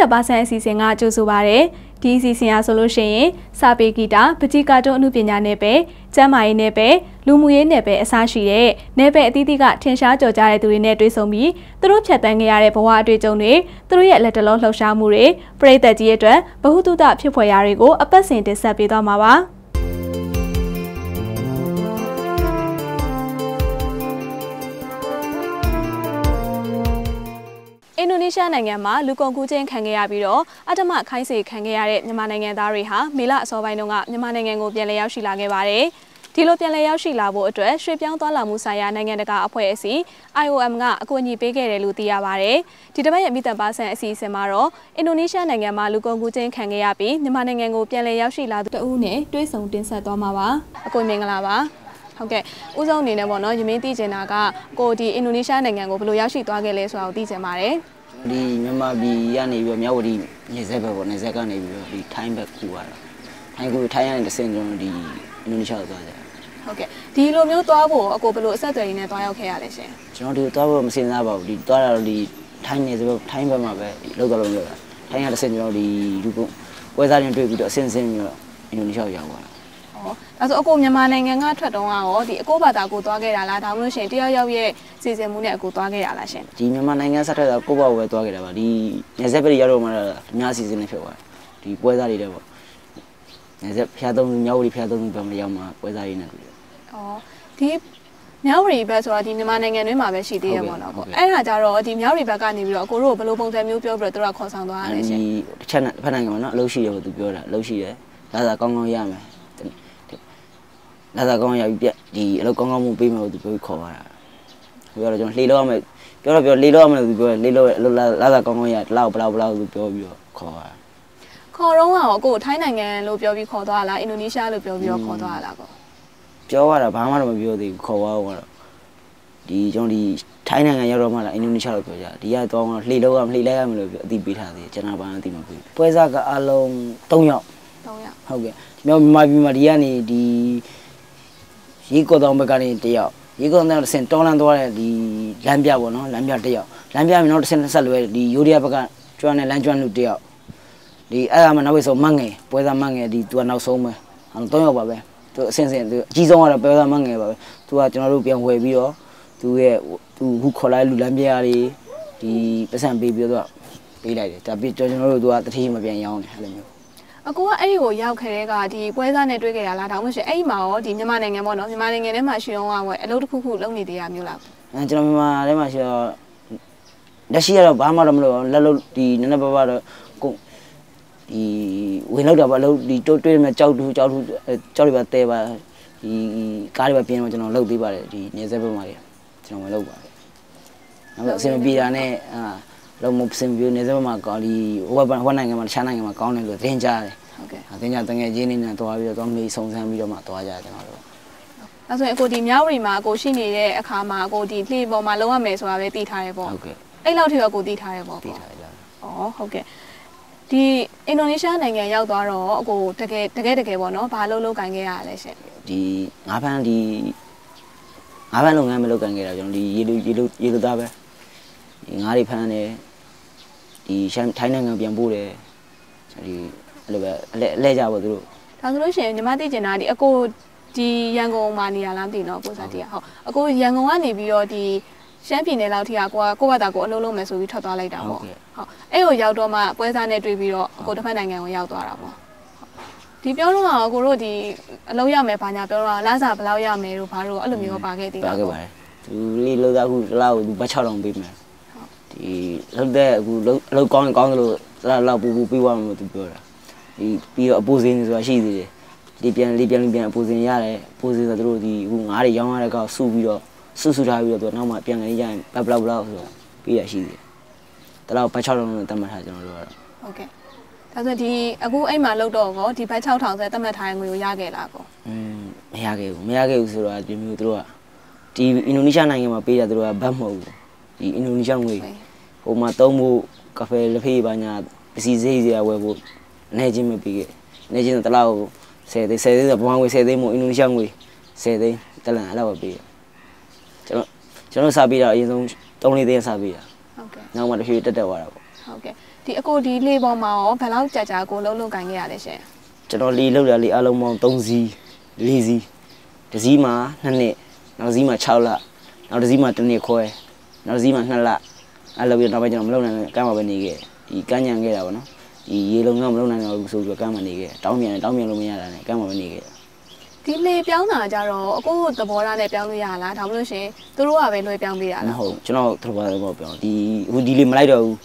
မိသက်ပါဆန်အစီအစဉ်ကကြိုဆိုပါရယ်ဒီအစီအစဉ်အားဆိုလို့ရှိရင်စာပေဂီတာပတိကာတွန်းအမှုပညာနယ်ပယ်ကျမ်းမာရေးနယ်ပယ်လူမှုရေးနယ်ပယ်အစရှိတဲ့နယ်ပယ်အသီးသီးကထင်ရှားကြော်ကြားတဲ့သူတွေနဲ့တွေ့ဆုံပြီးသူတို့ဖြတ်တန်းခဲ့ရတဲ့ဘဝအတွေ့အကြုံတွေသူတို့ရဲ့လက်တလုံးလှုပ်ရှားမှုတွေပရိသတ်ကြီးအတွက်ဘ ഹു တုတဖြစ်ဖွယ်ရာတွေကိုအပတ်စဉ်တင်ဆက်ပေးသွားမှာပါ။ အင်ဒိုနီးရှားနိုင်ငံမှာလူကုန်ကူးခြင်းခံခဲ့ရပြီးတော့အတ္တမခိုင်းစေခံခဲ့ရတဲ့မြန်မာနိုင်ငံသားတွေဟာမေလအစောပိုင်းတုန်းကမြန်မာနိုင်ငံကိုပြန်လည်ရောက်ရှိလာခဲ့ပါတယ်။ဒီလိုပြန်လည်ရောက်ရှိလာဖို့အတွက်ရွှေပြောင်းသွားလာမှုဆိုင်ရာနိုင်ငံတကာအဖွဲ့အစည်း IOM ကအကူအညီပေးခဲ့တယ်လို့သိရပါတယ်။ဒီတစ်ပတ်ရဲ့မိသက်ပါဆန်အစီအစဉ်မှာတော့အင်ဒိုနီးရှားနိုင်ငံမှာလူကုန်ကူးခြင်းခံခဲ့ရပြီးမြန်မာနိုင်ငံကိုပြန်လည်ရောက်ရှိလာသူတဦးနဲ့တွဲဆုံတင်ဆက်သွားမှာပါ။အကူမင်္ဂလာပါ။ ဟုတ်ကဲ့ဦးဆုံးအနေနဲ့ပေါ့နော်ယမင်းသိချင်တာကကိုဒီအင်ဒိုနီးရှားနိုင်ငံကိုဘယ်လိုရောက်ရှိသွားခဲ့လဲဆိုတာကိုသိချင်ပါတယ်။ဒီမြန်မာပြည်ကနေပြီးတော့မြဝတီနေဆက်ဘက်ပေါ့နေဆက်ကနေပြီးတော့ဒီထိုင်းဘက်ကူရတာထိုင်းကူထိုင်းရတဲ့တစ်ဆင့်ကျွန်တော်ဒီအင်ဒိုနီးရှားကိုသွားကြတယ်ဟုတ်ကဲ့ဒီလိုမျိုးသွားဖို့အကိုဘယ်လိုအဆက်အသွယ်ရင်းနဲ့သွားရောက်ခဲ့ရလဲရှင်ကျွန်တော်ဒီသွားဖို့မစင်စားပါဘူးဒီသွားတာတော့ဒီထိုင်းနေဆက်ဘက်ထိုင်းဘက်မှာပဲလောက်တော့လုံးလောက်တာထိုင်းရတဲ့ဆင့်ကျွန်တော်ဒီလူကုန်ပွဲစားတွေတွေ့ပြီးတော့အစင်းစင်းပြီးတော့အင်ဒိုနီးရှားကိုရောက်သွားတာ ဒါဆိုအကိုမြန်မာနိုင်ငံကထွက်တော့ရောဒီအကိုဘာသာကိုသွားခဲ့တာလားဒါမှမဟုတ်ရှင်တယောက်ယောက်ရဲ့စီစဉ်မှုနဲ့အကိုသွားခဲ့ရလားရှင်ဒီမြန်မာနိုင်ငံဆက်ထွက်တာကိုပေါ့ပဲသွားခဲ့တာပါဒီနေဆက်ပြည်ရောက်တော့မှအများစီစဉ်နေဖြစ်သွားတယ်ဒီပွဲစားတွေတဲ့ပေါ့နေဆက်ဖျားသုံးမြောက်ဝတီဖျားသုံးဘယ်မှာရောက်မှပွဲစားတွေနဲ့တွေ့တယ်ဩဒီမြောက်ရီဘက်ဆိုတာဒီမြန်မာနိုင်ငံတွင်းမှာပဲရှိသေးရပေါ့နော်။အဲ့ဒါကြတော့ဒီမြောက်ရီဘက်ကနေပြီးတော့အကိုတို့ဘယ်လိုပုံစံမျိုးပြောပြီးတော့သူတို့ခေါ်ဆောင်သွားရလဲရှင်။ဒီတစ်ချက်နဲ့တစ်ဖက်နိုင်ငံမှာနော်အလုပ်ရှိတယ်လို့သူပြောတာအလုပ်ရှိတယ်။ဒါသာကောင်းကောင်းရမယ် လာစားကောင်းရပြီပြက်ဒီအလုပ်ကောင်းကောင်းမှုပေးမယ်လို့သူပြောခေါ်သွားတာပြောတော့ကျွန်တော်လှေလို့ရမယ်ပြောတော့ပြောလှေလို့ရမယ်လို့သူပြောလှေလို့အလုပ်လာစားကောင်းကောင်းရတလောက်ဘလောက်ဘလောက်သူပြောပြီးတော့ခေါ်သွားတာခေါ်တော့ကကိုထိုင်းနိုင်ငံလို့ပြောပြီးခေါ်သွားလားအင်ဒိုနီးရှားလို့ပြောပြီးတော့ခေါ်သွားလားကိုပြောရတာဘာမှတော့မပြောသေးဘူးခေါ်သွားတော့ဒီကျွန်တော်ဒီထိုင်းနိုင်ငံရောက်တော့မှလာအင်ဒိုနီးရှားလို့ပြောကြဒီကတော့လှေလို့ရမလှေလိုက်ရမလို့ပြောအသိပေးထားသေးတယ်ကျွန်တော်ဘာမှအသိမပေးပွဲစားကအလုံး3ယောက်3ယောက်ဟုတ်ကဲ့မြန်မာပြည်မှာဒီကနေဒီ ရေကော်တောင်ဘက်ကနေတယောက်ရေကော်တောင်တစ်ဆင့်တောလန်းသွားတဲ့ဒီလမ်းပြပေါ့နော်လမ်းပြတယောက်လမ်းပြပြီးနောက်တစ်ဆင့်ဆက်လွဲဒီယူရီးယားဘက်ကကျွမ်းတဲ့လမ်းကျွမ်းလူတယောက်ဒီအဲ့ဒါမှနောက်ဆုံးမငယ်ပွဲစားမငယ်ဒီသူကနောက်ဆုံးပဲအဲ့တော့၃ယောက်ပါပဲသူအဆင့်ဆင့်သူအကြီးဆုံးကတော့ပွဲစားမငယ်ပါပဲသူကကျွန်တော်တို့ပြန်ဝယ်ပြီးတော့သူရဲ့သူခုခေါ်လိုက်လူလမ်းပြရတွေဒီပတ်စံပေးပြီးတော့ပေးလိုက်တယ်ဒါပြီးကျွန်တော်တို့သူကတတိယမပြန်ရောင်းတယ်အဲ့လိုမျိုး အကိုကအဲ့ဒီကိုရောက်ခဲ့တဲ့ကဒီပွဲစားနဲ့တွေ့ခဲ့ရလားဒါမှမဟုတ်အဲ့ဒီမှာရောဒီမြန်မာနိုင်ငံပေါ့နော်မြန်မာနိုင်ငံထဲမှာရှိအောင်ကအလုပ်တစ်ခုခုလုပ်နေသေးရမျိုးလားအဲကျွန်တော်မြန်မာထဲမှာရှိတော့လက်ရှိကတော့ဘာမှတော့မလုပ်လက်လို့ဒီနည်းနည်းပါးပါတော့ကိုဒီဝင်လောက်တာပါအလုပ်ဒီတိုးတွေးမဲ့ကြောက်တူကြောက်တူကြောက်တွေပါတဲပါဒီကားတွေပါပြင်းတော့ကျွန်တော်လုပ်သေးပါတယ်ဒီနေဆက်ဘက်မှာကျွန်တော်ဝင်လုပ်ပါတယ်နောက်အစင်ပြေတာနဲ့အာလုံးမစင်ပြနေစမှာကောင်းဒီဟိုဘက်ဟိုနိုင်ငံမှာတခြားနိုင်ငံမှာကောင်းတယ်လို့သင်ကြားတယ် ဟုတ်ကဲ့သင်ကြားတငယ်ချင်းနေနဲ့တွားပြီးတော့သွားမေးစုံစမ်းပြီးတော့မှတွားကြတယ်ကျွန်တော်တို့အဲဆိုရင်အကိုဒီမြောက်ရီမှာအကိုရှိနေတဲ့အခါမှာအကိုဒီလှေပေါ်မှာလုံးဝမယ်ဆိုတာပဲသိထားတယ်ပေါ့ဟုတ်ကဲ့အဲ့လောက်ထိတော့အကိုသိထားတယ်ပေါ့သိထားတယ်ဩဟုတ်ကဲ့ဒီအင်ဒိုနီးရှားနိုင်ငံရောက်သွားတော့အကိုတကယ်တကယ်တကယ်ပေါ့နော်ဘာလို့လုပ်ကင်ခဲ့ရလဲရှင်ဒီငါးဖန်းဒီငါးဖန်းလုပ်ငန်းမလုပ်ကင်ခဲ့တာကျွန်တော်ဒီရေလူရေလူရေလူသားပဲဒီငါးတွေဖမ်းတယ်ဒီထိုင်းနိုင်ငံပြန်ပို့တယ်ဒီ အဲ့လိုပဲအလဲအလဲကြပါသူတို့ဒါဆိုလို့ရှိရင်ညီမသိကျင်တာဒီအကိုဒီရန်ကုန်မှာနေရလားမသိတော့ကိုစားတီးဟုတ်အကိုရန်ကုန်ကနေပြီးတော့ဒီရှမ်းပြည်နယ်လောက်ထိကကိုကကိုယ့်ဘာသာကိုအလုံးလုံးမယ်ဆိုပြီးထွက်သွားလိုက်တာပေါ့ဟုတ်အဲ့ကိုရောက်တော့မှပွဲစားနဲ့တွေ့ပြီးတော့အကိုတစ်ဖက်နိုင်ငံကိုရောက်သွားတာပေါ့ဒီပြောတော့အကိုတို့ဒီအလုံးရမယ်ဘာညာပြောတော့လစာဘယ်လောက်ရမယ်တို့ဘာတို့အဲ့လိုမျိုးပါခဲ့သေးလားပါခဲ့ပါတယ်သူလေးလောက်သားခုတစ်လောက်သူဘတ်6000ပေးမယ်ဒီလောက်တဲ့အခုအလုပ်ကောင်းရင်ကောင်းသလိုအဲ့လောက်ပူပူပြီးသွားမှာသူပြောတာ ဒီပြီးတော့အပူစင်းဆိုတာရှိသေးတယ်ဒီပြန်လေးပြန်လေးပြန်အပူစင်းရတယ်အပူစင်းဆိုသူတို့ဒီအခုငါးတွေရောင်းရတဲ့ကောက်စုပြီးတော့စုစုထားပြီးတော့သူနောက်မှပြန်လေးရရင်ဘက်ဘလောက်ဘလောက်ဆိုတော့ပြီးရရှိသေးတယ်တလောက်ဘတ်6လုံးနဲ့တတ်မှတ်ထားကျွန်တော်တို့ကတော့ဟုတ်ကဲ့ဒါဆိုဒီအခုအဲ့မှာလောက်တော့ကောဒီဘတ်6000ဆိုတတ်မှတ်ထားတဲ့ငွေကိုရခဲ့လားကောอืมမရခဲ့ဘူးမရခဲ့ဘူးဆိုတော့ဒီမျိုးသူတို့ကဒီအင်ဒိုနီးရှားနိုင်ငံမှာပေးတာသူတို့ကဘတ်မဟုတ်ဘူးဒီအင်ဒိုနီးရှားငွေဟိုမှာသုံးဖို့ကာဖေလက်ဖေးပါညာပစီစိတ်စရာဝယ်ဖို့ နေချင်းမပြီးခဲ့နေချင်းတလောက်10သိန်း10သိန်းဆိုဘဝငွေ10သိန်းမို့အင်ဒိုနီးရှားငွေ10သိန်းတလန်အဲ့လောက်ပဲပေးကျွန်တော်ကျွန်တော်စာပေးတာအရင်ဆုံး3-4သိန်းစာပေးတာဟုတ်ကဲ့နောက်မှတစ်ဖြည်းတက်တက်သွားတာပေါ့ဟုတ်ကဲ့ဒီဒီအကိုဒီလေပေါ်မှာရောဘယ်လောက်ကြာကြာကိုလုံးလုံးကန်ခဲ့ရလဲရှင်ကျွန်တော်လီလောက်တာလီအလုံးပေါင်း3စီး4စီးတစ်စီးမှာ2နှစ်နောက်တစ်စီးမှာ6လနောက်တစ်စီးမှာ1နှစ်ခွဲနောက်တစ်စီးမှာ2လအဲ့လိုပြီးတော့နောက်ပိုင်းကျွန်တော်မလုပ်နိုင်ဘူးကမ်းမှာပဲနေခဲ့ဒီကမ်းညံခဲ့တာပေါ့နော် ဒီရေလုံးကမလုပ်နိုင်တော့ဘူးဆိုပြီးတော့ကမ်းမှာနေခဲ့တောင်းပြန်တောင်းပြန်လို့မရတာနဲ့ကမ်းမှာပဲနေခဲ့ဒီလေပြောင်းတာကြတော့အကိုသဘောထားနဲ့ပြောင်းလို့ရလားဒါမှမဟုတ်ရှင်သူတို့ကပဲလွှဲပြောင်းပေးရမလားဟုတ်ကျွန်တော်တို့ဘာလို့ပြောဒီဟိုဒီလေးမလိုက်တော့ဘူး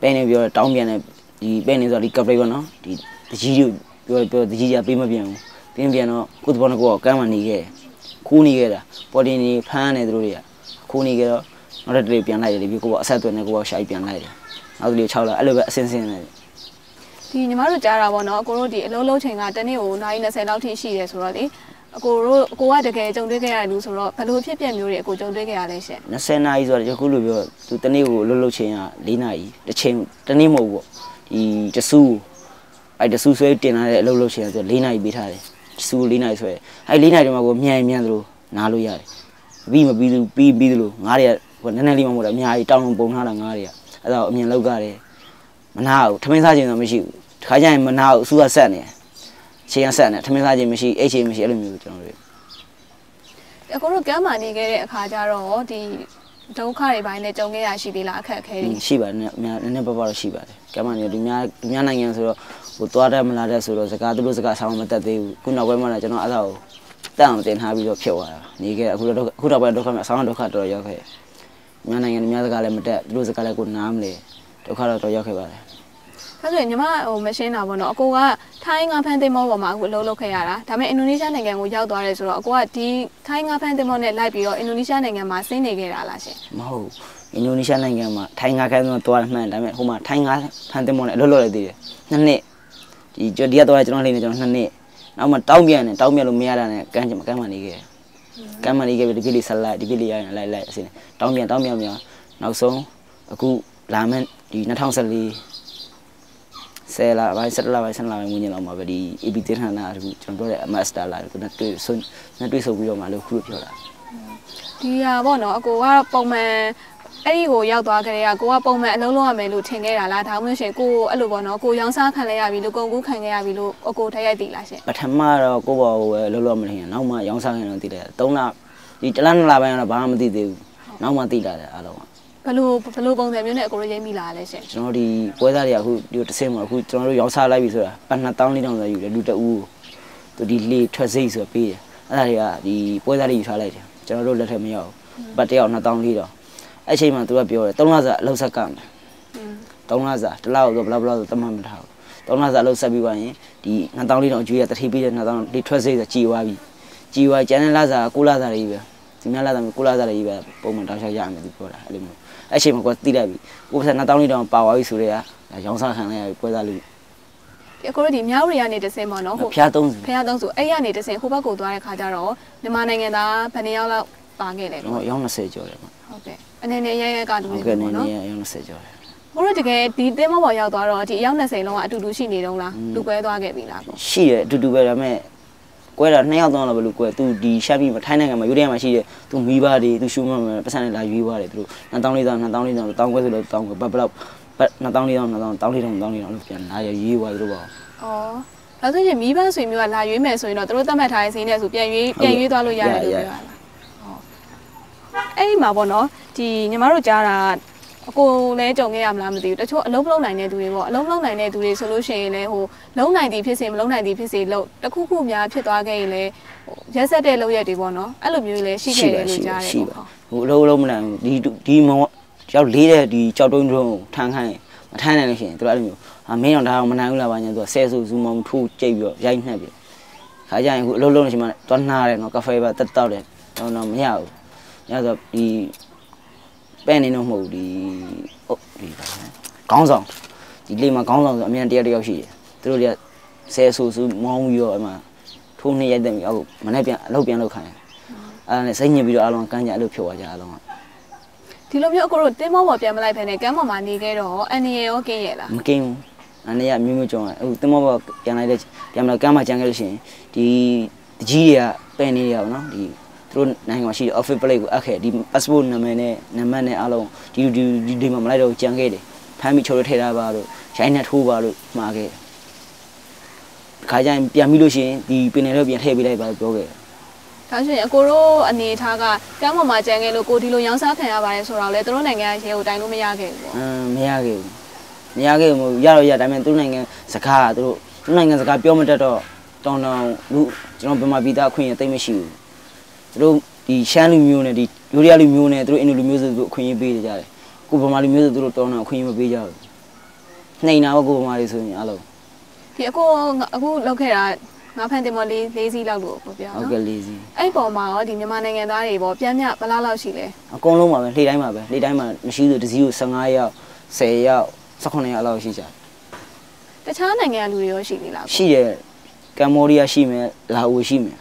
ပဲနေပြောတောင်းပြန်နေဒီပဲနေဆိုတော့ဒီကပ်ပလေးပေါ့နော်ဒီတကြီးတွေပြောပြောတကြီးကြပေးမပြန်ဘူးပြင်းပြန်တော့ကိုယ်တဘောနဲ့ကိုယ်ကကမ်းမှနေခဲ့ခိုးနေခဲ့တာပေါ်တင်နေဖမ်းနေသူတို့တွေကခိုးနေခဲ့တော့နောက်တစ်တလေးပြန်လိုက်တယ်ဒီကိုကအဆက်အသွယ်နဲ့ကိုကရှာပြန်လိုက်တယ် နောက်တစ်လေး6လောက်အဲ့လိုပဲအစင်းစင်းနေတယ်ဒီညီမတို့ကြားတာပေါ့နော်အကိုတို့ဒီအလုံးလုံးချိန်ကတနေ့ကိုနိုင်20လောက်ထိရှိတယ်ဆိုတော့လေအကိုတို့အကိုကတကယ်ကြုံတွေ့ခဲ့ရတဲ့လူဆိုတော့ဘယ်လိုဖြစ်ပျက်မျိုးတွေအကိုကြုံတွေ့ခဲ့ရလဲရှင်20နာရီဆိုတော့ယခုလိုပြောသူတနေ့ကိုလှုပ်လှုပ်ချင်းက4နာရီတစ်ချိန်တနေ့မဟုတ်ဘူးပေါ့ဒီတဆူအဲ့တဆူဆွဲတင်လာတဲ့အလုပ်လုပ်ချင်းဆို4နာရီပေးထားတယ်တဆူ4နာရီဆွဲအဲ့4နာရီတည်းမှာကိုမြန်မြန်သလိုနားလို့ရတယ်ပြီးမပြီးသူပြီးပြီးသလိုငားတွေကဟိုနည်းနည်းလေးမှမဟုတ်တာအများကြီးတောင်းလုံးပုံထားတာငားတွေက အဲ့ဒါကိုအမြင်လောက်ကြတယ်မနာဘူးထမင်းစားခြင်းတော့မရှိဘူးတခါကျရင်မနာဘူးအဆူကဆက်နေတယ်ချိန်ကဆက်နေထမင်းစားခြင်းမရှိအိတ်ချိန်မရှိအဲ့လိုမျိုးကျွန်တော်တို့အကိုတို့ကမ်းမာနေခဲ့တဲ့အခါကျတော့ဒီဒုက္ခတွေပိုင်းနဲ့ကြုံခဲ့ရရှိသေးလားအခက်အခဲတွေရှိပါတယ်နည်းနည်းနည်းနည်းပါးပါးတော့ရှိပါတယ်ကမ္ဘာနေဒီများဒီများနိုင်ငံဆိုတော့ဟိုသွားတယ်မလာတဲ့ဆိုတော့စကားသူတို့စကားဆောင်းမတက်သေးဘူးခုနောက်ပိုင်းမှာလည်းကျွန်တော်အဲ့ဒါကိုတက်အောင်တင်ထားပြီးတော့ဖြစ်သွားတာနေခဲ့အခုတော့အခုတော့ပဲဒုက္ခမှာဆောင်းဒုက္ခတော်တော်ရောက်ခဲ့ မြန်မာနိုင်ငံဒီများစကားလည်းမတက်သူတို့စကားလည်းကိုနားမလဲဒုက္ခတော့တော်ရောက်ခဲ့ပါတယ်ဒါဆိုရင်ညီမဟိုမရှင်းတာပေါ့နော်အကိုကထိုင်းငါဖန်တင်မောပေါ်မှာအခုအလုပ်လုပ်ခဲ့ရတာဒါပေမဲ့အင်ဒိုနီးရှားနိုင်ငံကိုရောက်သွားတယ်ဆိုတော့အကိုကဒီထိုင်းငါဖန်တင်မောနဲ့လိုက်ပြီးတော့အင်ဒိုနီးရှားနိုင်ငံမှာဆင်းနေခဲ့တာလားရှင်မဟုတ်အင်ဒိုနီးရှားနိုင်ငံမှာထိုင်းငါခိုင်းတော့သွားမှန်ဒါပေမဲ့ဟိုမှာထိုင်းငါဖန်တင်မောနဲ့အလုပ်လုပ်ရသေးတယ်နှစ်နှစ်ဒီကျွန်တော်ဒီကတော့ကျွန်တော်လိမ့်နေကျွန်တော်နှစ်နှစ်နောက်မှတောင်းပြန်တယ်တောင်းပြန်လို့မရတာနဲ့ကမ်းချင်မကမ်းမှနေခဲ့တယ် ကမ်းမလေးကဒီပြလေးဆက်လိုက်ဒီပြလေးရရင်လိုက်လိုက်အစင်းတောင်းပြန်တောင်းပြန်ပြန်နောက်ဆုံးအခုလာမယ့်ဒီ2014ဆယ်လာပိုင်းဆက်လာပိုင်းဆက်လာပိုင်းဝင်နေတော့မှာပဲဒီ AB တင်ထာနာအခုကျွန်တော်ပြောတဲ့ master လာကိုနဲ့တွေ့ဆွနဲ့တွေ့ဆုံပြီးတော့မှလို့ခုလိုပြောတာဒီဟာပေါ့နော်အကိုကတော့ပုံမှန် အဲ့ဒီကိုရောက်သွားကြတဲ့ကကိုကပုံမှန်အလုံးလုံးရမယ်လို့ထင်ခဲ့တာလားဒါမှမဟုတ်ရှင်ကိုအဲ့လိုပေါ့နော်ကိုရောင်းစားခံလဲရပြီလို့ကုန်ကူးခံခဲ့ရပြီလို့အကိုထည့်ရိုက်တည်လားရှင်ပထမတော့ကိုယ့်ဘောကိုပဲလုံးလုံးမထင်ရင်နောက်မှရောင်းစားခင်တော့သိတယ်3လဒီတလနှစ်လပိုင်းကတော့ဘာမှမသိသေးဘူးနောက်မှသိလာတယ်အားလုံးကဘလို့ဘလို့ပုံစံမျိုးနဲ့အကိုတို့ရိပ်မိလာလဲရှင်ကျွန်တော်ဒီပွဲသားတွေကအခုဒီတစ်ဆင့်မှာအခုကျွန်တော်တို့ရောင်းစားလိုက်ပြီဆိုတာပတ်2000လေးတောင်ဆိုယူတယ်လူတအူးသူဒီလေထွက်စိတ်ဆိုပေးတယ်အဲ့ဒါတွေကဒီပွဲသားတွေယူထားလိုက်တယ်ကျွန်တော်တို့လက်ထက်မရောက်ဘူးပတ်တယောက်2000လေးတော့ အဲ့ချိန်မှာသူကပြောတယ်3လစာအလုပ်ဆက်ကမယ်อืม3လစာတစ်လောက်ဆိုဘလားဘလားဆိုတတ်မှတ်မထားဘူး3လစာအလုပ်ဆက်ပြီးသွားရင်ဒီ2000လေးတောင်အကျွေးရတတိပေးတဲ့2000လေးထွက်စိတ်ဆိုကြည်သွားပြီကြည်သွားကျန်တဲ့လစာ9လစာတွေပဲဒီများလစာ9လစာတွေပဲပုံမှန်တောင်းချရမယ်သူပြောတာအဲ့လိုမျိုးအဲ့ချိန်မှာကိုတိလိုက်ပြီကိုယ်ဆက်2000လေးတောင်ပါသွားပြီဆိုတော့ရောင်းစားခံလိုက်ရပြီပွဲသားလူဒီအကိုတို့ဒီမြောက်ရီကနေတဆင်းပေါ့နော်ဟိုဖျားသုံးစုဖះသုံးစုအဲ့ရနေတဆင်းဟိုဘက်ကိုသွားတဲ့ခါကျတော့မြန်မာနိုင်ငံသားဘယ်နှစ်ယောက်လောက်ပါခဲ့လဲကျွန်ပေါ့တော်ရောင်း20ကျော်တယ်ပေါ့ ဟုတ်ကဲ့အနေနဲ့ရဲရဲကလူဟုတ်တွေကဲ့နေပေါ့နေနော်ရောင်း20ကျော်တယ်ဘိုးတို့တကယ်ဒီတင်းမောပေါ်ရောက်သွားတော့ဒီအယောက်20လုံးကအတူတူရှိနေတော့လားอืมလူကွဲသွားခဲ့ပြီလားပေါ့ရှိတယ်အတူတူပဲဒါပေမဲ့ကွဲတာနှစ်ယောက်သုံးယောက်လောက်ပဲလို့ကွဲသူဒီရှက်ပြီးမထိုင်းနိုင်ငံမှာယူရီးယားမှာရှိတယ်သူမိဘတွေသူရှူမမှာပတ်စံနဲ့လာရွေးသွားတယ်သူတို့2000လေးတောင်2000လေးတောင်တောင်းခွဲဆိုလို့တောင်းခွဲဘတ်ဘလောက်ဘတ်2000လေးတောင်2000တောင်းလေးတောင်တောင်းလေးတောင်လို့ပြန်လာရွေးသွားသူတို့ပါဩဒါဆိုရင်မိဘဆွေမျိုးကလာရွေးမယ်ဆိုရင်တော့သူတို့သတ်မှတ်ထားတဲ့စီးနဲ့ဆိုပြန်ရွေးပြန်ရွေးသွားလို့ရတယ်လို့ပြောရလား အဲ့ဒီမှာပေါ့နော်ဒီညီမတို့ကြားတာအကိုလည်းကြုံခဲ့ရမလားမသိဘူးတချို့အလုံးမလုံးနိုင်တဲ့သူတွေပေါ့အလုံးမလုံးနိုင်တဲ့သူတွေဆိုလို့ရှိရင်လည်းဟိုလုံးနိုင်သည်ဖြစ်စေမလုံးနိုင်သည်ဖြစ်စေလို့တခုခုများဖြစ်သွားခဲ့ရင်လည်းဟိုရက်ဆက်တဲ့လောက်ရက်တွေပေါ့နော်အဲ့လိုမျိုးလည်းရှိခဲ့တယ်လို့ကြားတယ်ရှိပေါ့ပါဟိုအလုံးလုံးမနိုင်ဘူးဒီဒီမောရောက်လေးတဲ့ဒီကြောက်တုံးတုံးထန်းခိုင်းမထမ်းနိုင်လို့ရှိရင်သူတို့အဲ့လိုမျိုးအမင်းအောင်ဒါအောင်မနိုင်ဘူးလားဘာညာသူကဆဲဆူဇူမောင်ထိုးကြိတ်ပြီးတော့ရိုက်နှက်ပြီးခါကြရင်အခုအလုံးလုံးနေချိန်မှာသွားနှားတယ်နော်ကဖေးပါတက်တောက်တယ်တော့တော့မရဘူး ညဆိုဒီပဲ့နေတော့မဟုတ်ဘူးဒီဟုတ်ဒီပါနဲ့ခေါင်းဆောင်ဒီလေးမှာခေါင်းဆောင်ဆိုအမြန်တရားတစ်ယောက်ရှိတယ်သူတို့တွေကဆဲဆူဇူမောင်းပြီးတော့အမှထိုးနှိမ့်ရိုက်တယ်ပြီးအခုမနေ့ပြန်အလုပ်ပြန်လုပ်ခိုင်းတယ်အဲ့ဒါနဲ့စိတ်ညစ်ပြီးတော့အားလုံးကန်းကြအဲ့လိုဖြုတ်သွားကြအားလုံးကဒီလိုမျိုးအကိုတို့တင်းမောပေါ်ပြန်မလိုက်ဖ ೇನೆ ကမ်းပေါ်မှာနေခဲ့တော့အန်နီရောကင်းရဲ့လားမကင်းဘူးအနေရမျိုးမျိုးကြောင်းအခုတင်မောဘပြန်လိုက်တဲ့ပြန်လာကမ်းမှာကြံခဲ့လို့ရှိရင်ဒီတကြီးတွေကပန်နေရအောင်နော်ဒီသူ တို့နိုင်ငံမှာရှိတဲ့ office plate ကိုအပ်ခဲ့ဒီ passport နာမည်နဲ့နံပါတ်နဲ့အားလုံးဒီဒီဒီဒီမှာမလိုက်တော့ကြံခဲ့တယ်ဖမ်းပြီးချုပ်ရထည့်ထားပါလို့ရိုင်းနဲ့ထိုးပါလို့မှာခဲ့ခါကျရင်ပြန်ပြီးလို့ရှိရင်ဒီပင်နယ်တော့ပြန်ထည့်ပေးလိုက်ပါလို့ပြောခဲ့ဒါဆိုရင်အကိုတို့အနေထားကကမ်းပေါ်မှာကြံခဲ့လို့ကိုဒီလိုရောင်းစားခံရပါတယ်ဆိုတော့လေသူတို့နိုင်ငံရဲ့ရေကိုတိုင်လို့မရခဲ့ဘူးပေါ့အမ်မရခဲ့ဘူးမရခဲ့ဘူးရတော့ရဒါပေမဲ့သူတို့နိုင်ငံစကားကသူတို့သူတို့နိုင်ငံစကားပြောမတတ်တော့တောင်းတောင်းလူကျွန်တော်ဗမာပြည်သားအခွင့်အရေးသိမ့်မရှိဘူး သူတို့ဒီရှမ်းလူမျိုးနဲ့ဒီယူရီးယားလူမျိုးနဲ့သူတို့အင်ဒိုလူမျိုးဆိုသူတို့အခွင့်အရေးပေးကြတယ်ကိုဗမာလူမျိုးဆိုသူတို့တောင်းတောင်းအခွင့်အရေးမပေးကြဘူးနှိမ်တာပေါ့ကိုဗမာတွေဆိုရင်အားလုံးဒီအကိုအခုလောက်ခဲ့တာငါဖန်တင်မလေး၄စီးလောက်လို့ပြောပြဟုတ်နော်ကဲ့လေးစီအဲ့ပေါ်မှာရောဒီမြန်မာနိုင်ငံသားတွေပေါ့ပြန်မြဘယ်လောက်လောက်ရှိလဲအကုန်လုံးပါပဲလှေတိုင်းပါပဲလှေတိုင်းမှာမရှိသူတစ်စီးကို15ယောက်10ယောက်18ယောက်လောက်ရှိကြတယ်တခြားနိုင်ငံကလူတွေရောရှိသေးလားကိုရှိတယ်ကမ္ဘောဒီးယားရှိမယ်လာအိုရှိမယ်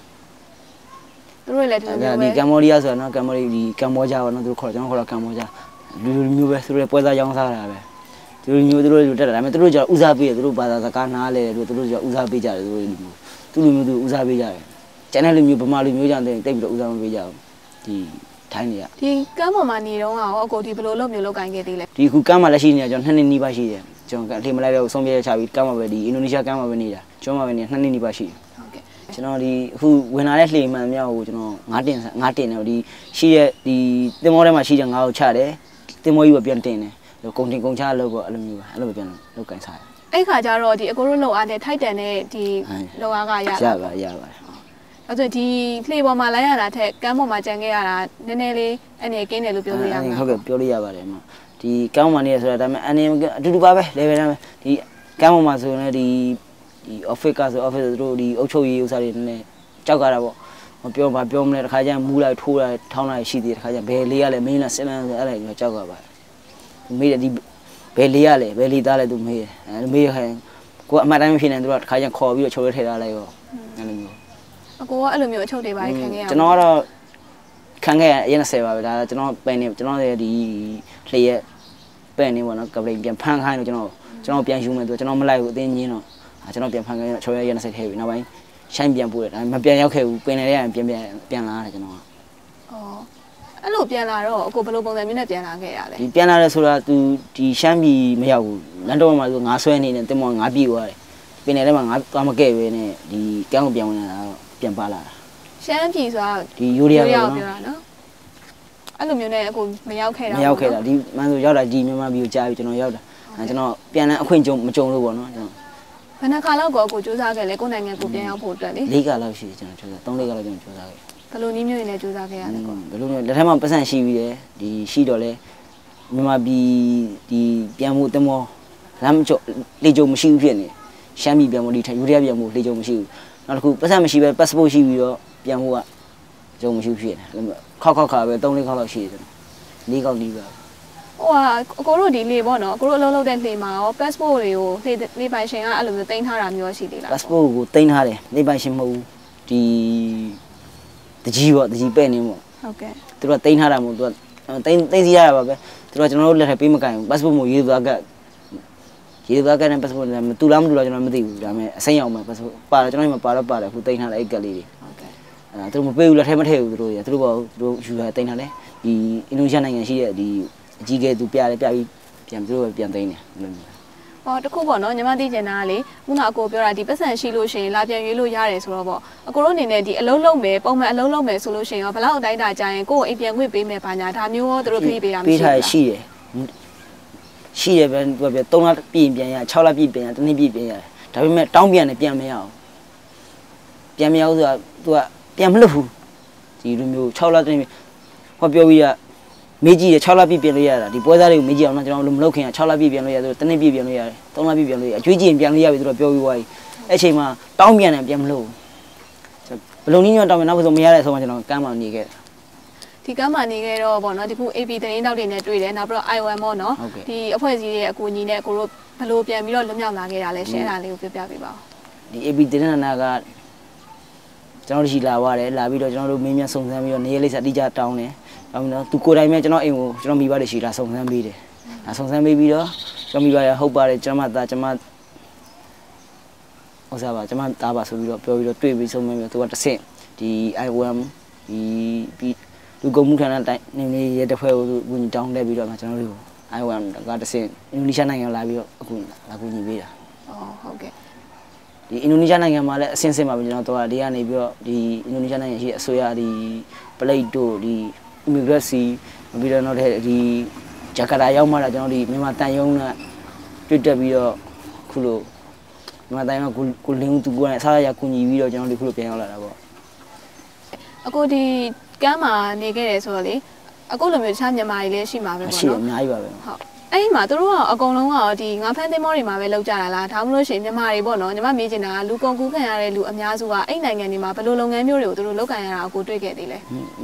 သူတို့လည်းဒီလိုအဲ့ဒါမျိုးဒီပဲကမ္ဘောဒီးယားဆိုတာနော်ကမ္ဘောဒီဒီကမ္ဘောဂျာပေါ့နော်သူတို့ခေါ်ကျွန်တော်ခေါ်တော့ကမ္ဘောဂျာလူလူမျိုးပဲသူတို့ပွဲစားရောင်းစားတာပဲသူတို့မျိုးသူတို့လူတက်တာဒါပေမဲ့သူတို့ကျတော့ဦးစားပေးတယ်သူတို့ဘာသာစကားနားလဲတယ်သူတို့ကျတော့ဦးစားပေးကြတယ်သူတို့လူမျိုးသူလူမျိုးသူဦးစားပေးကြတယ်ကျန်တဲ့လူမျိုးဗမာလူမျိုးကြောင့်တိတ်ပြီးတော့ဦးစားမပေးကြဘူးဒီထိုင်းတွေကဒီကမ်းပေါ်မှာနေတော့ရောအကိုဒီဘယ်လိုလုပ်မျိုးလုပ်ကိုင်ခဲ့သေးလဲဒီခုကမ်းမှာလက်ရှိနေတာကျွန်တော်2နှစ်နီးပါးရှိတယ်ကျွန်တော်လှေမလိုက်တော့ဆုံးပြရချပြီးကမ်းမှာပဲဒီအင်ဒိုနီးရှားကမ်းမှာပဲနေတာကျွန်တော်မှာပဲနေ2နှစ်နီးပါးရှိတယ်ဟုတ် ကဲ့ကျွန်တော်ဒီအခုဝင်လာတဲ့လှေမှန်မြောက်ကိုကျွန်တော်ငါးတင်ငါးတင်တယ်ဒီရှိတဲ့ဒီတင်မောထဲမှာရှိတဲ့ငါးကိုချတယ်တင်မောကြီးကိုပြန်တင်တယ်ကုံတင်ကုံချလို့ပေါ့အဲ့လိုမျိုးပဲအဲ့လိုပဲပြန်လောက်ကင်စားတယ်အဲ့ခါကျတော့ဒီအကိုတို့လောက်အားတဲ့ထိုက်တန်တဲ့ဒီဟမ်လောက်အားကရရတာပါရပါတယ်အဲ့ဆိုဒီလှေပေါ်မှာလိုက်ရတာထက်ကမ်းပေါ်မှာကြံခဲ့ရတာနည်းနည်းလေးအနေကင်းတယ်လို့ပြောလို့ရမှာဟုတ်ကဲ့ပြောလို့ရပါတယ်အမဒီကောင်းမှနေရဆိုတာဒါပေမဲ့အနေအတူတူပါပဲ level တိုင်းပဲဒီကောင်းမှမှာဆိုရင်လည်းဒီ ဒီ office ကဆို office တို့ဒီအုပ်ချုပ်ရေးဥစ္စာတွေနည်းနည်းကြောက်ကြတာပေါ့မပြောပါပြောမလဲတခါကျရင်မူးလိုက်ထိုးလိုက်ထောင်းလိုက်ရှိသေးတယ်တခါကျရင်ဘယ်လေးရလဲမင်းလားစင်လန်းဆိုအဲ့ဒါကြောက်ကြပါတယ်မေးတယ်ဒီဘယ်လေးရလဲဘယ်လေးသားလဲသူမေးတယ်အဲမေးရခိုင်ကိုအမှတ်တိုင်းမဖြစ်နိုင်သူကတခါကျရင်ခေါ်ပြီးတော့ချိုးရထည့်ထားလိုက်ရောအဲ့လိုမျိုးအကိုကအဲ့လိုမျိုးအချုပ်တွေပါခံခဲ့ရကျွန်တော်ကတော့ခံခဲ့ရအရင်10ပါပဲဒါကကျွန်တော်ပန်နေကျွန်တော်ရဲ့ဒီလျက်ပန်နေပေါ့နော်ကပလိန်ပြန်ဖန်ခိုင်းလို့ကျွန်တော်ကျွန်တော်ပြန်ယူမယ်သူကျွန်တော်မလိုက်ဘူးအတင်းညင်းတော့အဲ ကျွန်တော်ပြန်ဖန်ခိုင်းတော့ချောရရ20ထဲပြီနောက်ပိုင်းရှိုင်းပြန်ပို့တယ်ဒါပေမဲ့မပြန်ရောက်ခဲ့ဘူးပင်နေရရင်ပြန်ပြန်ပြန်လာတယ်ကျွန်တော်ကဩအဲ့လိုပြန်လာတော့အကိုဘယ်လိုပုံစံမျိုးနဲ့ပြန်လာခဲ့ရလဲဒီပြန်လာတယ်ဆိုတာသူဒီရှမ်းပြည်မရောက်ဘူးလန်တော့မှာသူငါဆွဲနေတယ်တင်မောငါပြေသွားတယ်ပင်နေထဲမှာငါသွားမကဲ့ပဲနဲ့ဒီကန်းကိုပြန်ဝင်လာတော့ပြန်ပါလာတာရှမ်းပြည်ဆိုတာဒီယူရီးယားပြောပေါ့ပြောနော်တာနော်အဲ့လိုမျိုးနဲ့အကိုမရောက်ခဲ့တာမရောက်ခဲ့တာဒီမှန်ဆိုရောက်တာဒီမြန်မာပြည်ကိုကြားပြီးကျွန်တော်ရောက်တာအဲကျွန်တော်ပြန်လန်းအခွင့်ကြုံမကြုံလို့ပေါ့နော်ကျွန်တော် ဘယ်နှခါလောက်ကိုအကိုစူးစမ်းခဲ့လဲကိုယ်နိုင်ငံကိုပြန်ရောက်ဖို့အတွက်လေလေးကလောက်ရှိတယ်ကျွန်တော်ကြိုးစား၃လေးကလောက်ကျွန်တော်ကြိုးစားခဲ့ဘယ်လိုနည်းမျိုးတွေနဲ့စူးစမ်းခဲ့ရလဲကိုဘယ်လိုလဲလက်ထက်မှာပတ်စံရှိပြီးတယ်ဒီရှိတော့လဲမြန်မာပြည်ဒီပြန်မှုတမောလမ်းမကျော်လေကြုံမရှိဘူးဖြစ်နေရှမ်းပြည်ပြန်မှုဒီထယူရီးယားပြန်မှုလေကြုံမရှိဘူးနောက်တစ်ခုပတ်စံမရှိပဲ passport ရှိပြီးတော့ပြန်မှုကကြုံမရှိဘူးဖြစ်နေအဲ့လိုခောက်ခောက်ခါပဲ၃လေးခောက်လောက်ရှိတယ်ကျွန်တော်လေးခောက်လေးပါ ဟိုဟာအကိုတို့ဒီလေပေါ့နော်အကိုတို့အလုပ်လုပ်တဲ့လှေမှာရော passport တွေကိုလှေလှေပိုင်ရှင်ကအဲ့လိုမျိုးတင်ထားတာမျိုးရှိသေးလား passport ကိုတင်ထားတယ်နေပိုင်ရှင်မဟုတ်ဘူးဒီတကြီးပေါ့တကြီးပဲ့နေပေါ့ဟုတ်ကဲ့သူတို့ကတင်ထားတာမဟုတ်သူကတင်တင်စီရတာပါပဲသူတို့ကကျွန်တော်တို့လက်ထပ်ပေးမကင်ဘူး passport မို့ရေးသွားကရေးသွားကတဲ့ passport နဲ့တူလားမတူလားကျွန်တော်မသိဘူးဒါပေမဲ့အစိမ်းအောင်ပဲ passport ပါတယ်ကျွန်တော်ဒီမှာပါတော့ပါတယ်အခုတင်ထားတဲ့အဲ့ကက်လေးတွေဟုတ်ကဲ့အဲသူတို့မပေးဘူးလက်ထပ်မထည့်ဘူးသူတို့ရသူတို့ပေါ့သူတို့ယူလာတင်ထားတယ်ဒီအင်ဒိုနီးရှားနိုင်ငံရှိတဲ့ဒီ အကြီးကဲသူပြတယ်ပြပြီးပြန်သူတို့ပဲပြန်သိမ်းတယ်အဲ့လိုမျိုးဟောတခုပေါ့နော်ညီမသိချင်တာကလေခုနအကိုပြောတာဒီပတ်စံရှိလို့ရှိရင်လာပြန်ရွေးလို့ရတယ်ဆိုတော့ပေါ့အကိုတို့အနေနဲ့ဒီအလုံးလုံးမယ်ပုံမှန်အလုံးလုံးမယ်ဆိုလို့ရှိရင်ရောဘယ်လောက်အတိုင်းတာကြာရင်ကိုယ့်ကိုအိမ်ပြန်ခွင့်ပေးမယ်ဘာညာဒါမျိုးရောသူတို့ခရီးပေးတာမရှိပေးဘူးထားလားရှိတယ်ရှိတယ်ပဲသူကပြ3လပြည့်ပြန်ရ6လပြည့်ပြန်ရတစ်နှစ်ပြည့်ပြန်ရတယ်ဒါပေမဲ့တောင်းပြန်တယ်ပြန်မရအောင်ပြန်မရဘူးဆိုတာသူကပြန်မလို့ဘူးဒီလိုမျိုး6လတစ်နှစ်ဟောပြောပြီးရ မေးကြည့်တယ်6လပြည့်ပြန်လို့ရတာဒီပွဲစားတွေကိုမေးကြည့်အောင်နော်ကျွန်တော်မလုပ်ခင်က6လပြည့်ပြန်လို့ရတယ်တစ်နှစ်ပြည့်ပြန်လို့ရတယ်3လပြည့်ပြန်လို့ရအကျွေးကြည့်ရင်ပြန်လို့ရပြီသူတို့ပြောပြီးသွားပြီအဲ့ချိန်မှာတောင်းပြန်တယ်ပြန်မလို့ဘလုံးနည်းညွတ်တောင်းပြန်နောက်ဆုံးမရတဲ့အဆုံးမှာကျွန်တော်ကမ်းမှနေခဲ့တယ်ဒီကမ်းမှာနေခဲ့တော့ပေါ့နော်ဒီခု AP သတင်းတောက်တွေနဲ့တွေ့တယ်နောက်ပြီးတော့ IOM ပေါ့နော်ဟုတ်ကဲ့ဒီအဖွဲ့အစည်းရဲ့အကူအညီနဲ့အကိုတို့ဘယ်လိုပြန်ပြီးတော့လွတ်မြောက်လာခဲ့တာလဲရှင်းတာလေးကိုပြောပြပေးပါဦးဒီ AB တင်နနာကကျွန်တော်တို့ရှိလာပါတယ်လာပြီးတော့ကျွန်တော်တို့မင်းမြတ်စုံစမ်းပြီးတော့နေရလေးစအတိအကျတောင်းတယ် တောင်းပြီးတော့သူကိုယ်တိုင်ပဲကျွန်တော်အိမ်ကိုကျွန်တော်မိဘတွေရှိလာစုံစမ်းပေးတယ်ဒါစုံစမ်းပေးပြီးတော့ကျွန်တော်မိဘရဟုတ်ပါတယ်ကျွန်မသားကျွန်မဥစားပါကျွန်မသားပါဆိုပြီးတော့ပြောပြီးတော့တွေ့ပြီးစုံစမ်းပြီးတော့သူကတစ်ဆင့်ဒီ IOM ဒီပြီးလူကုန်မှုဌာနတိုင်းနေနေရတဲ့ဖွဲ့ကိုသူဝင်တောင်းလဲပြီးတော့မှကျွန်တော်တို့ကို IOM ကတစ်ဆင့်အင်ဒိုနီးရှားနိုင်ငံလာပြီးတော့အခုလာကူညီပေးတာအော်ဟုတ်ကဲ့ဒီအင်ဒိုနီးရှားနိုင်ငံမှာလည်းအဆင့်ဆင့်ပါပဲကျွန်တော်တို့ကဒီကနေပြီးတော့ဒီအင်ဒိုနီးရှားနိုင်ငံရှိအစိုးရဒီပလိတ်တို့ဒီ immigration ပြီးတော့နောက်ထပ်ဒီဂျကာတာရောက်မှလာကျွန်တော်ဒီမြန်မာတန်ယုံနဲ့တွေ့တက်ပြီးတော့ခုလိုမြန်မာတန်ယုံကကိုကိုလင်းဦးသူကလည်းအစားအစာကူညီပြီးတော့ကျွန်တော်ဒီခုလိုပြန်ရောက်လာတာပေါ့အခုဒီကမ်းမှာနေခဲ့တယ်ဆိုတော့လေအခုလိုမျိုးတခြားမြန်မာတွေလည်းရှိမှာပဲပေါ့ရှိတယ်နော်အများကြီးပါပဲဟုတ် အဲ့ဒီမှာသူတို့ကအကုန်လုံးကဒီငါးဖမ်းသင်းမောတွေမှာပဲလောက်ကြတာလားဒါမှမဟုတ်ရှင်မြန်မာတွေပေါ့နော်ညီမမေးချင်တာကလူကုန်ကူးခံရတဲ့လူအများစုကအဲ့နိုင်ငံတွေမှာဘယ်လိုလုပ်ငန်းမျိုးတွေကိုသူတို့လုပ်ကိုင်ရတာကိုတွေ့ခဲ့သေးလဲ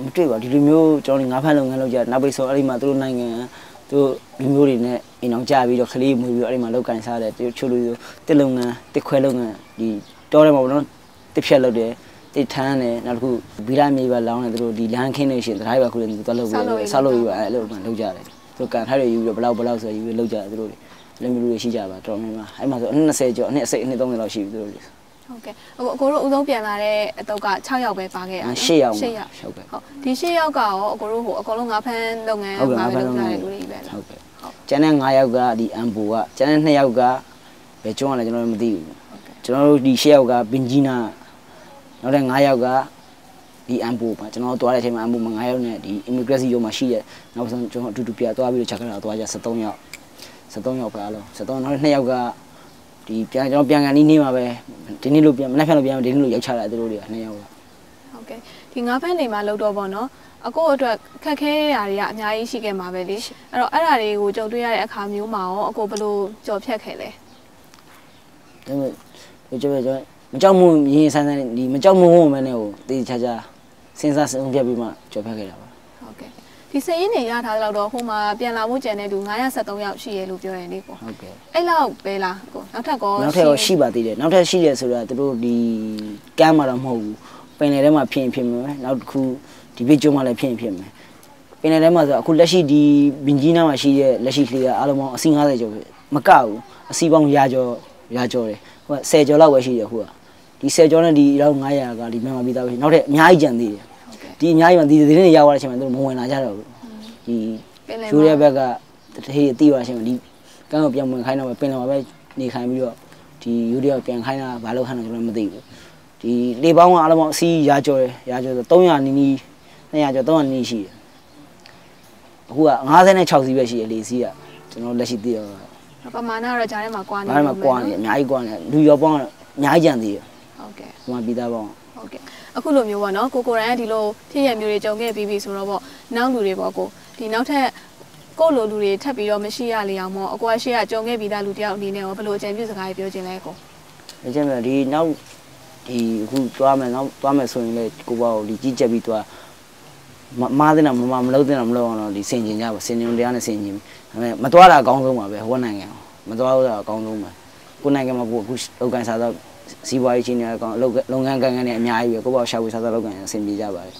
မတွေ့ပါဘူးဒီလိုမျိုးကျွန်တော်ဒီငါးဖက်လုပ်ငန်းလုပ်ကြတယ်နောက်ပြီးဆိုအဲ့ဒီမှာသူတို့နိုင်ငံသူတို့လူမျိုးတွေနဲ့အိမ်အောင်ကြပြီးတော့ခလေးမွေးပြီးတော့အဲ့ဒီမှာလောက်ကင်စားတယ်သူတို့ချို့လူတစ်လုပ်ငန်းတစ်ခွဲလုပ်ငန်းဒီတောထဲမှာပေါ့နော်တစ်ဖြက်လုပ်တယ်တစ်ထမ်းတယ်နောက်တစ်ခုဗီလာမြေပါလောင်းတယ်သူတို့ဒီလမ်းခင်းနေရှင်တခိုင်းပါခုလည်းသူတို့လုပ်ပြီးတော့ဆောက်လုပ်ပြီးပါအဲ့လိုမှလုပ်ကြတယ်သူ တို့ကန်ထားတွေယူပြီးတော့ဘလောက်ဘလောက်ဆိုယူပြီးလုပ်ကြတယ်သူတို့တွေလူမျိုးတွေရှိကြပါတော်များများအဲ့မှာဆိုအနှစ်20ကျော်အနှစ်အစိတ်အနှစ်30လောက်ရှိပြီသူတို့တွေဟုတ်ကဲ့အခုအကိုတို့အဦးဆုံးပြန်လာတဲ့အတုပ်က6ယောက်ပဲပါခဲ့ရအဲ့8ယောက်6ယောက်ဟုတ်ကဲ့ဟုတ်ဒီ6ယောက်ကရောအကိုတို့ဟိုအကုန်လုံးငါးဖမ်းလုပ်ငန်းဟုတ်ကဲ့မှာငါးဖပဲမ်းလုပ်လုပ်ကြငန်းတဲ့လူတွေပဲလားဟုတ်ကဲ့ကျန်တဲ့9ယောက်ကဒီအမ်ဘူကကျန်တဲ့2ယောက်ကဘယ်ကျွန်းကလဲကျွန်တော်တို့မသိဘူးကျွန်တော်တို့ဒီ6ယောက်ကဘင်ဂျီနာနောက်တဲ့9ယောက်က ဒီအမ်ဘူပါကျွန်တော်တို့သွားတဲ့အချိန်မှာအမ်ဘူမှာ9ယောက်နဲ့ဒီ immigration ရုံးမှာရှိတဲ့နောက်ဆုံးကျွန်တော်အတူတူပြသွားပြီးတော့ချက်ခါတော့သွားကြ73ယောက်73ယောက်ပဲအလုံး73နောက်2ယောက်ကဒီပြန်ကျွန်တော်ပြန်ကန်နီးနေမှာပဲဒီနေ့လို့ပြန်မနေ့ဖြန်လို့ပြန်ဒီနေ့လို့ရောက်ချလာသူတို့တွေက2ယောက်ကဟုတ်ကဲ့ဒီငါးဖမ်းနေမှာလောက်တော့ပေါ့နော်အကိုအတွက်ခက်ခဲရတာတွေကအများကြီးရှိခဲ့မှာပဲလေအဲ့တော့အဲ့ဒါတွေကိုကြုံတွေ့ရတဲ့အခါမျိုးမှာရောအကိုဘယ်လိုကြော်ဖြတ်ခဲ့လဲဒါပေမဲ့ကျွန်တော်ကျွန်တော်မကြောက်မှုရင်ဆန်းဆန်းဒီမကြောက်မှုဝုံမဲနဲ့ဟိုတေးချာချာ စဉ်းစားဆုံးဖြတ်ပြီးမှကြော်ဖြတ်ခဲ့တာပါဟုတ်ကဲ့ဒီစရင်နေရထားတဲ့လောက်တော့ဟိုမှာပြန်လာဖို့ကြံတဲ့သူ973ယောက်ရှိရလို့ပြောတယ်လေကိုဟုတ်ကဲ့အဲ့လောက်ပဲလားကိုနောက်ထပ်ကောနောက်ထပ်ရောရှိပါသေးတယ်နောက်ထပ်ရှိတယ်ဆိုတာသူတို့ဒီကမ်းမှာတော့မဟုတ်ဘူးပင်လယ်ထဲမှာဖြစ်ရင်ဖြစ်မယ်နောက်တစ်ခုဒီဘစ်ကျွန်းမှာလည်းဖြစ်ရင်ဖြစ်မယ်ပင်လယ်ထဲမှာဆိုအခုလက်ရှိဒီဘင်ဂျီနာမှာရှိတဲ့လက်ရှိကလေးကအားလုံးပေါင်းအစီ50ကျော်ပဲမကဘူးအစီပေါင်းရာကျော်ရာကျော်တယ်ဟိုက10ကျော်လောက်ပဲရှိတယ်ခုက ဒီ10ကျော်နဲ့ဒီရောက်900ကဒီမြန်မာပြည်သားပဲနောက်ထပ်အများကြီးကြံသေးတယ်ဟုတ်ကဲ့ဒီအများကြီးမှဒီသတင်းတွေရောက်လာတဲ့အချိန်မှာသူတို့မဝင်လာကြတော့ဘူးဒီပင်လယ်ယူရဲဘက်ကတထေးအတီးရတဲ့အချိန်မှာဒီကန်းကိုပြန်ဝင်ခိုင်းတော့ပဲပင်လယ်မှာပဲနေခိုင်းပြီးတော့ဒီယူရဲကိုပြန်ခိုင်းတာဘာလို့ခိုင်းတာကျွန်တော်မသိဘူးဒီလေပေါင်းကအားလုံးပေါင်းအစီးရာကျော်တယ်ရာကျော်ဆို300နီးနီး200ကျော်300နီးရှိတယ်အခုက56စီးပဲရှိတယ်လေစီးကကျွန်တော်လက်ရှိသိရတော့ပမာဏကတော့ဂျားထဲမှာကွာနေဘာမှမကွာနေအများကြီးကွာနေလူရောပေါင်းကအများကြီးကြံသေးတယ် ဟုတ်ကဲ့ဟိုမှာပြည်သားပေါင်းဟုတ်ကဲ့အခုလိုမျိုးပေါ့နော်ကိုကိုရန်ကဒီလိုဖြစ်ရမျိုးတွေကြုံခဲ့ပြီးပြီဆိုတော့ပေါ့နောက်လူတွေပေါ့ကိုဒီနောက်ထပ်ကိုယ့်လိုလူတွေထပ်ပြီးတော့မရှိရလေအောင်ပေါ့အကွာရှေ့ကကြုံခဲ့ပြီးသားလူတယောက်အနေနဲ့ရောဘယ်လိုအကြံပြုစကားတွေပြောချင်လဲကိုဒါကြောင့်မို့ဒီနောက်ဒီအခုသွားမယ်နောက်သွားမယ်ဆိုရင်လေကိုပေါ့ဒီကြီးကြက်ပြီးသွားမမားတဲ့နော်မမမလုပ်တဲ့နော်မလုပ်အောင်တော့ဒီစင်ကျင်ကြပါစင်ကျင်တရားနဲ့စင်ကျင်ဒါပေမဲ့မသွားတာအကောင်းဆုံးပါပဲဟိုနိုင်ငံမသွားဘူးတာအကောင်းဆုံးပါကိုနိုင်ငံမှာကိုအခုလောက်ကန်စားတော့ စီးပွားရေးချင်းတွေအကောင်လုပ်လုပ်ငန်းကန်ကန်တွေအများကြီးပဲကိုပေါ့ရှာဖွေစားတော့လုပ်ကန်အဆင်ပြေကြပါတယ်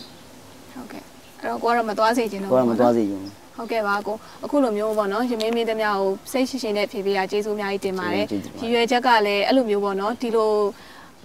ဟုတ်ကဲ့အဲ့တော့ကိုကတော့မသွားစေချင်တော့ကိုကမဘူးသွားနော်စေချင်ဟုတ်ကဲ့ပါကိုအခုလိုမျိုးပေါ့နော်ရမင်းမင်းသမျှကိုစိတ်ရှိရှိနဲ့ဖြေပေးရကျေးဇူးအများကြီးတင်ပါတယ်ကျေးဇူးတင်ပါတယ်ရည်ရွယ်ချက်ကလည်းအဲ့လိုမျိုးပေါ့နော်ဒီလို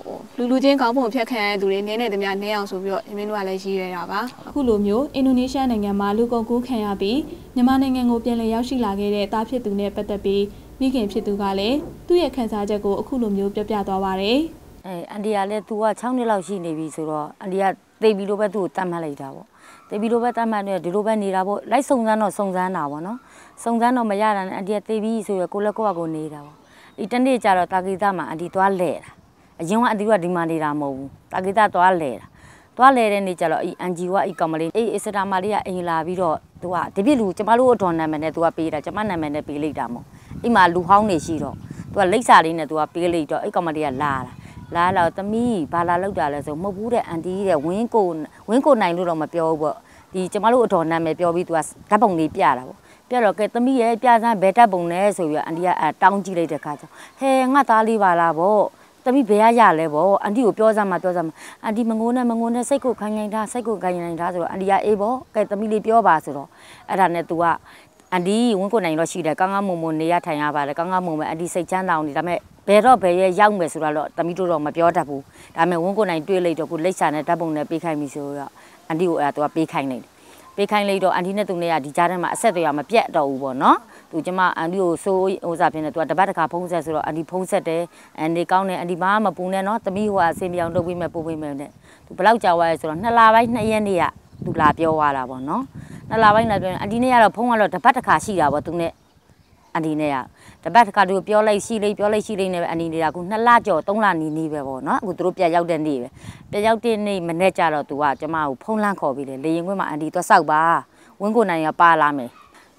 ဟိုလူလူချင်းကောင်းပုံဖြတ်ခံရတဲ့သူတွေနည်းနေသမျှနည်းအောင်ဆိုပြီးတော့ရမင်းတို့ကလည်းရည်ရွယ်တာပါအခုလိုမျိုးအင်ဒိုနီးရှားနိုင်ငံမှာလူကုန်ကူးခံရပြီးမြန်မာနိုင်ငံကိုပြန်လည်ရောက်ရှိလာခဲ့တဲ့တားဖြစ်သူနဲ့ပတ်သက်ပြီး မိခင်ဖြစ်သူကလည်းသူ့ရဲ့ခံစားချက်ကိုအခုလိုမျိုးပြောပြသွားပါတယ်အဲအန်ဒီကလည်း तू က6နှစ်လောက်ရှိနေပြီဆိုတော့အန်ဒီကသိပြီလို့ပဲသူ့ကိုတတ်မှတ်လိုက်တာပေါ့သိပြီလို့ပဲတတ်မှတ်နေဒီလိုပဲနေတာပေါ့လိုက်စုံစမ်းတော့စုံစမ်းတာပေါ့နော်စုံစမ်းတော့မရတာနဲ့အန်ဒီကသိပြီဆိုရယ်ကိုလည်းကိုယ့်ဘက်ကိုနေတာပေါ့ဒီတနေ့ကျတော့တာဂီတာမှာအန်ဒီသွားလဲတာအရင်ကအန်ဒီကဒီမှာနေတာမဟုတ်ဘူးတာဂီတာသွားလဲတာသွားလဲတဲ့နေ့ကျတော့အအန်ဂျီကအီကောင်မလေးအေးအစ္စတာမာလေးကအိမ်လာပြီးတော့သူကဒီပြစ်လူကျမတို့အတော်နာမည်နဲ့သူကပေးတာကျမနာမည်နဲ့ပေးလိုက်တာမို့ အိမ်မှာလူဟောင်းနေရှိတော့သူကလိပ်စာလေးနဲ့သူကပေးလိုက်တော့အဲ့ကောင်မလေးကလာတာလာလာသမီးဘာလာလောက်တာလဲဆိုမဟုတ်ဘူးတဲ့အန်တီတဲ့ဝင်းကိုဝင်းကိုနိုင်လို့တော့မပြောဘူးပေါ့ဒီကျမတို့အတော်နာမည်ပြောပြီးသူကဓာတ်ပုံလေးပြတာပေါ့ပြတော့ကဲသမီးရဲ့ပြစမ်းဘယ်ဓာတ်ပုံလဲဆိုပြီးတော့အန်တီကအဲတောင်းကြည့်လိုက်တဲ့ခါကျဟဲငါသားလေးပါလားပေါ့သမီးဘယ်ရရလဲပေါ့အန်တီကိုပြောစမ်းမှပြောစမ်းမှအန်တီမငိုးနဲ့မငိုးနဲ့စိတ်ကိုခိုင်ခိုင်ထားစိတ်ကိုခိုင်ခိုင်ထားဆိုတော့အန်တီကအေးပေါ့ကဲသမီးလေးပြောပါဆိုတော့အဲ့ဒါနဲ့ तू က အန်တီဝင်းကိုနိုင်တော့ရှိတယ်ကောင်းကောင်းမွန်မွန်နေရထိုင်ရပါတယ်ကောင်းကောင်းမွန်မွန်အန်တီစိတ်ချမ်းသာအောင်နေဒါပေမဲ့ဘယ်တော့ဘယ်ရဲ့ရောက်မယ်ဆိုတော့တမီးတို့တော့မပြောတတ်ဘူးဒါပေမဲ့ဝင်းကိုနိုင်တွေးလိုက်တော့ကိုလိပ်စာနဲ့ဓာတ်ပုံနဲ့ပေးခိုင်းပြီဆိုတော့အန်တီကိုအဲ့ဒါ तू ကပေးခိုင်းလိုက်တယ်ပေးခိုင်းလိုက်တော့အန်တီနဲ့သူနဲ့ကဒီကြားထဲမှာအဆက်အသွယ်မပြတ်တော့ဘူးပေါ့နော်သူကျမအန်တီကိုစိုးဟိုစားဖြစ်နေသူကတပတ်တစ်ခါဖုံးဆက်ဆိုတော့အန်တီဖုံးဆက်တယ်အန်တီကောင်းတယ်အန်တီဘာမှမပူနဲ့နော်သမီးဟိုကအစင်ပြောင်လုပ်ပေးမယ်ပို့ပေးမယ်နဲ့သူဘလောက်ကြာသွားလဲဆိုတော့နှစ်လပိုင်းနှစ်ရက်နေ့ကသူလာပြောသွားတာပေါ့နော် နှစ်လပိုင်းလာပြောရင်အန်တီနဲ့ကတော့ဖုံးကတော့တပတ်တစ်ခါရှိတာပေါ့သူနဲ့အန်တီနဲ့ကတပတ်တစ်ခါသူပြောလိုက်ရှိလိုက်ပြောလိုက်ရှိလိုက်နဲ့ပဲအန်တီနေတာခုနှစ်လကျော်သုံးလနီးနီးပဲပေါ့နော်အခုသူတို့ပြတ်ရောက်တဲ့နေ့ပဲပြတ်ရောက်တဲ့နေ့မနေ့ကျတော့သူကကျမကိုဖုံးလန်းခေါ်ပြီးတယ်လေရင်ခွင်းမှာအန်တီသွားဆောက်ပါဝင်းကိုနိုင်ကပါလာမယ်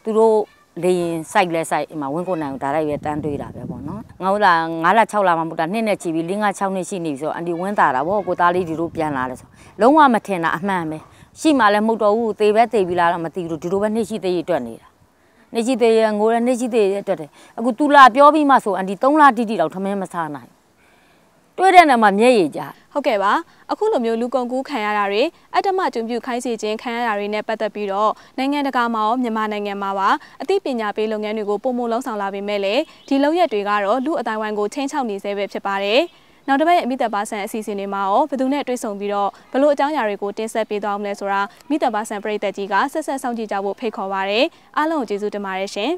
သူတို့လေရင်စိုက်လဲစိုက်အမဝင်းကိုနိုင်ကိုဒါလိုက်ပဲတန်းတွေးတာပဲပေါ့နော်ငါတို့လာ9လ6လမှမဟုတ်တာနှစ်နဲ့ချီပြီး5 6နှစ်ရှိနေပြီဆိုတော့အန်တီဝင်းတာတာပေါ့ကိုသားလေးဒီလိုပြန်လာတယ်ဆိုလုံးဝမထင်တာအမှန်ပဲ ရှိမှလည်းမဟုတ်တော့ဘူးသေပဲသေပြီးလားတော့မသိဘူးဒီလိုပဲနှစ်ရှိသေးရအတွက်နေတာနေရှိသေးရငိုရနေရှိသေးရအတွက်တယ်အခုတူလာပြောပြီးမှဆိုအန်ဒီ3လတိတိတော့ထမင်းမစားနိုင်တွေ့တဲ့နေရာမှာမျက်ရည်ကြဟုတ်ကဲ့ပါအခုလိုမျိုးလူကုန်ကူးခံရတာတွေအတ္တမကျွံပြုခိုင်းစေခြင်းခံရတာတွေနဲ့ပတ်သက်ပြီးတော့နိုင်ငံတကာမှာရောမြန်မာနိုင်ငံမှာပါအသိပညာပေးလုပ်ငန်းတွေကိုပုံမလုံးဆောင်လာပေမဲ့လည်းဒီလုပ်ရက်တွေကတော့လူအတိုင်းဝိုင်းကိုချင်းချောက်နေသေးပဲဖြစ်ပါတယ် နောက်တစ်ပတ်ရဲ့အမိသက်ပါဆန်အစီအစဉ်တွေမှာရောဘယ်သူနဲ့တွေ့ဆုံပြီးတော့ဘလို့အကြောင်းအရာတွေကိုတင်ဆက်ပေးသွားမလဲဆိုတာမိသက်ပါဆန်ပြည်သက်ကြီးကဆက်ဆက်ဆောင်ကြည့်ကြဖို့ဖိတ်ခေါ်ပါရစေအားလုံးကိုကျေးဇူးတင်ပါတယ်ရှင်